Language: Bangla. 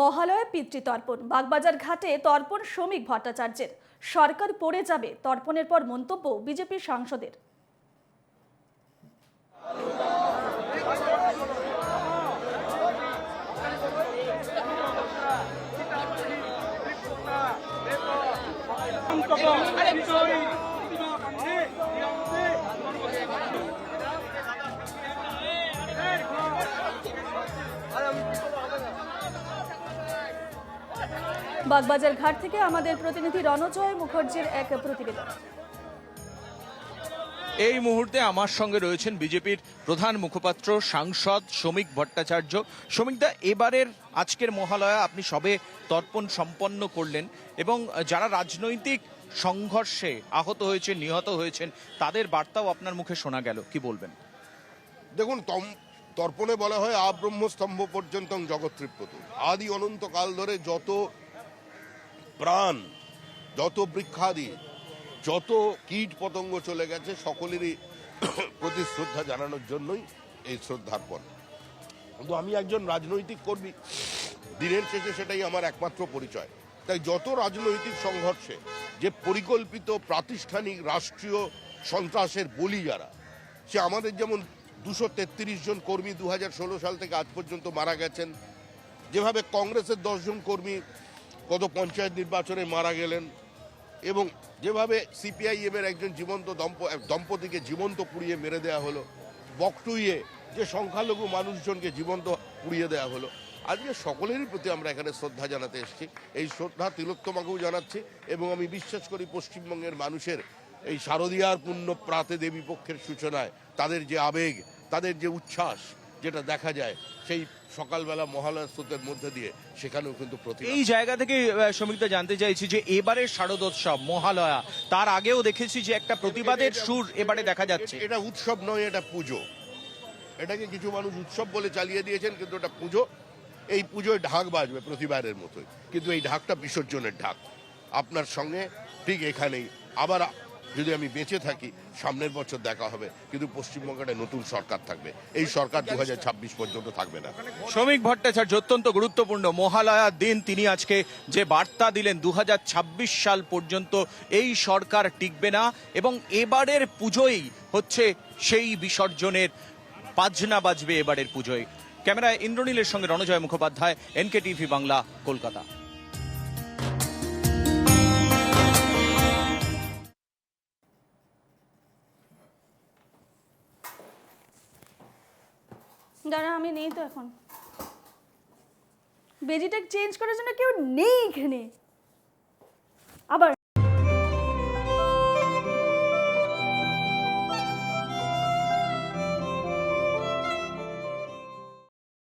মহালয়া পিতৃতর্পণ বাগবাজার ঘাটে তর্পণ শ্রমিক ভট্টাচার্যের। সরকার পড়ে যাবে তর্পণের পর মন্তব্য বিজেপি সাংসদের। বাগবাজার ঘাট থেকে আমাদের প্রতিনিধি রণজয় মুখার্জির এক প্রতিবেদন। এই মুহূর্তে আমার সঙ্গে রয়েছেন বিজেপির প্রধান মুখপাত্র সাংসদ শ্রমিক ভট্টাচার্য। শ্রমিকদা এবারের আজকের মহালয়া আপনি সবে তর্পণ সম্পন্ন করলেন এবং যারা রাজনৈতিক সংঘর্ষে আহত হয়েছেন নিহত হয়েছেন তাদের বার্তাও আপনার মুখে শোনা গেল। কি বলবেন? দেখুন তম তর্পণে বলা হয় আব্রহ্মস্তম্ভ পর্যন্ত জগৎ তৃপ্ততু আদি অনন্তকাল ধরে যত প্রাণ। যত বৃক্ষাদি, যত কীট পতঙ্গ চলে গেছে, সকলেরই প্রতি শ্রদ্ধা জানানোর জন্যই এই শ্রদ্ধার পর। কিন্তু আমি একজন রাজনৈতিক কর্মী, দিনের শেষে সেটাই আমার একমাত্র পরিচয়। তাই যত রাজনৈতিক সংঘর্ষে, যে পরিকল্পিত প্রাতিষ্ঠানিক রাষ্ট্রীয় সন্ত্রাসের বলি যারা, সে আমাদের যেমন দুশো তেত্রিশ জন কর্মী দু হাজার ষোলো সাল থেকে আজ পর্যন্ত মারা গেছেন, যেভাবে কংগ্রেসের দশজন কর্মী কত পঞ্চায়েত নির্বাচনে মারা গেলেন এবং যেভাবে সিপিআইএম এর একজন জীবন্ত দম্প, দম্পতিকে জীবন্ত পুড়িয়ে মেরে দেওয়া হলো, বকটুইয়ে যে সংখ্যালঘু মানুষজনকে জীবন্ত পুড়িয়ে দেওয়া হলো, আজকে সকলেরই প্রতি আমরা এখানে শ্রদ্ধা জানাতে এসেছি। এই শ্রদ্ধা তিলোত্তমাকেও জানাচ্ছি এবং আমি বিশ্বাস করি পশ্চিমবঙ্গের মানুষের এই শারদীয়ার পুণ্য প্রাতে দেবী পক্ষের সূচনায় তাদের যে আবেগ, তাদের যে উচ্ছ্বাস যেটা দেখা যায় সেই সকালবেলা মহালয়া স্রোতের মধ্যে দিয়ে সেখানেও কিন্তু প্রতি এই জায়গা থেকে শ্রমিকদা জানতে চাইছি যে এবারের শারদোৎসব মহালয়া তার আগেও দেখেছি যে একটা প্রতিবাদের সুর এবারে দেখা যাচ্ছে। এটা উৎসব নয় এটা পুজো। এটাকে কিছু মানুষ উৎসব বলে চালিয়ে দিয়েছেন কিন্তু এটা পুজো। এই পুজোয় ঢাক বাজবে প্রতিবারের মতোই। কিন্তু এই ঢাকটা বিসর্জনের ঢাক। আপনার সঙ্গে ঠিক এখানেই। আবার যদি আমি বেঁচে থাকি, সামনের বছর দেখা হবে, কিন্তু পশ্চিমবঙ্গে নতুন সরকার থাকবে। এই সরকার দুহাজার ছাব্বিশ পর্যন্ত থাকবে না। শ্রমিক ভট্টাচার্য অত্যন্ত গুরুত্বপূর্ণ। মহালয়া দিন তিনি আজকে যে বার্তা দিলেন দু হাজার ছাব্বিশ সাল পর্যন্ত এই সরকার টিকবে না, এবং এবারের পুজোই হচ্ছে সেই বিসর্জনের বাজনা বাজবে এবারের পুজোয়। ক্যামেরায় ইন্দ্রনীলের সঙ্গে রণজয় মুখোপাধ্যায় এনকে টিভি বাংলা, কলকাতা। দাঁড়া আমি নেই তো এখন। বেজিটা চেঞ্জ করার জন্য কেউ নেই এখানে। আবার